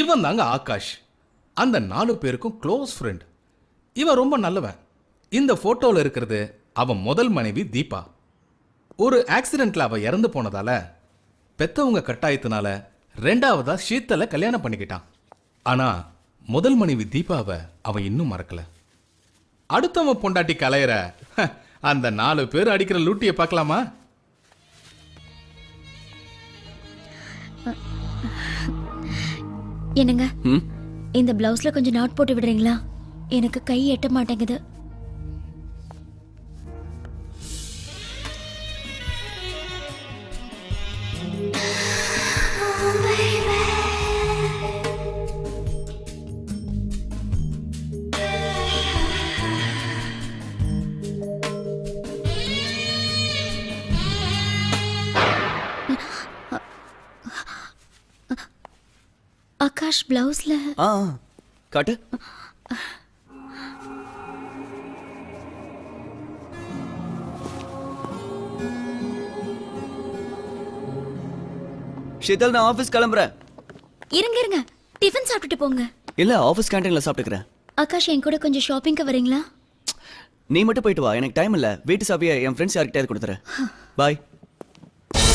இவன் தாங்க ஆகாஷ். அந்த நாலு பேருக்கும் க்ளோஸ் ஃப்ரெண்ட் இவன் ரொம்ப நல்லவன். இந்த ஃபோட்டோவில் இருக்கிறது அவன் முதல் மனைவி தீபா. ஒரு ஆக்சிடெண்ட்டில் அவள் இறந்து போனதால பெத்தவங்க கட்டாயத்தினால ரெண்டாவதாக ஷீத்தலை கல்யாணம் பண்ணிக்கிட்டான். ஆனால் முதல் மனைவி தீபாவை அவன் இன்னும் மறக்கலை. அடுத்தவன் பொண்டாட்டி கலையிற அந்த நாலு பேர் அடிக்கிற லூட்டியை பார்க்கலாமா? என்னங்க? இந்த பிளவுஸ்ல கொஞ்சம் நாட் போட்டு விடுறீங்களா? எனக்கு கை எட்ட மாட்டேங்குது. ஆகாஷ் பிளவுஸ்ல ஆ. காட்டு. ஷீதல் நான் ஆஃபீஸ் கிளம்புறேன். இருங்க இருங்க. டிஃபன் சாப்பிட்டுட்டு போங்க. இல்ல ஆஃபீஸ் கேண்டீன்ல சாப்பிட்டுக்கிறேன். ஆகாஷ் என் கூட கொஞ்சம் ஷாப்பிங்க்கு வரீங்களா? நீ மட்டும் போயிட்டு வா எனக்கு டைம் இல்ல. வீட்டு சாவியை என் ஃப்ரெண்ட்ஸ் யார்கிட்டயாவது கொடுத்துறேன். பாய்